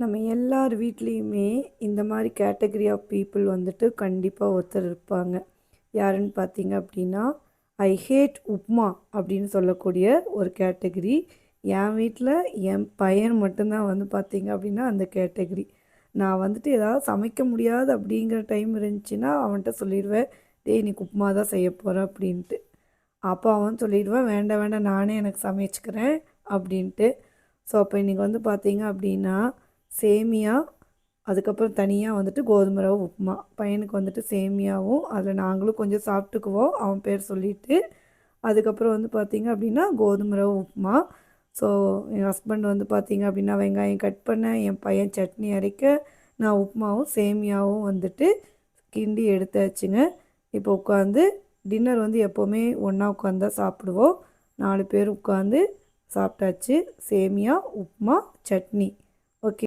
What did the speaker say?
நம்ம எல்லார் வீட்லேயுமே இந்த மாதிரி கேட்டகரி ஆஃப் பீப்புள் வந்துட்டு கண்டிப்பாக ஒருத்தர் இருப்பாங்க. யாருன்னு பார்த்தீங்க அப்படின்னா ஐ ஹேட் உப்மா அப்படின்னு சொல்லக்கூடிய ஒரு கேட்டகரி என் வீட்டில் என் பையன் மட்டும்தான் வந்து பார்த்தீங்க அப்படின்னா அந்த கேட்டகரி நான் வந்துட்டு ஏதாவது சமைக்க முடியாது அப்படிங்கிற டைம் இருந்துச்சுன்னா அவன்கிட்ட சொல்லிடுவேன் டேய் இன்னைக்கு உப்புமா தான் செய்ய போகிறேன் அப்படின்ட்டு. அப்போ அவன் சொல்லிடுவேன் வேண்டாம் வேண்டாம் நானே எனக்கு சமைச்சுக்கிறேன் அப்படின்ட்டு. ஸோ அப்போ இன்றைக்கி வந்து பார்த்தீங்க அப்படின்னா சேமியா அதுக்கப்புறம் தனியாக வந்துட்டு கோதுமை ரவை உப்புமா. பையனுக்கு வந்துட்டு சேமியாவும் அதில் நாங்களும் கொஞ்சம் சாப்பிட்டுக்குவோம் அவன் பேர் சொல்லிவிட்டு அதுக்கப்புறம் வந்து பார்த்திங்க அப்படின்னா கோதுமை ரவை உப்புமா. ஸோ என் ஹஸ்பண்ட் வந்து பார்த்திங்க அப்படின்னா வெங்காயம் கட் பண்ண என் பையன் சட்னி அரைக்க நான் உப்புமாவும் சேமியாவும் வந்துட்டு கிண்டி எடுத்தாச்சுங்க. இப்போ உட்காந்து டின்னர் வந்து எப்போவுமே ஒன்றா உட்காந்து தான் சாப்பிடுவோம். நாலு பேர் உட்காந்து சாப்பிட்டாச்சு. சேமியா உப்புமா சட்னி.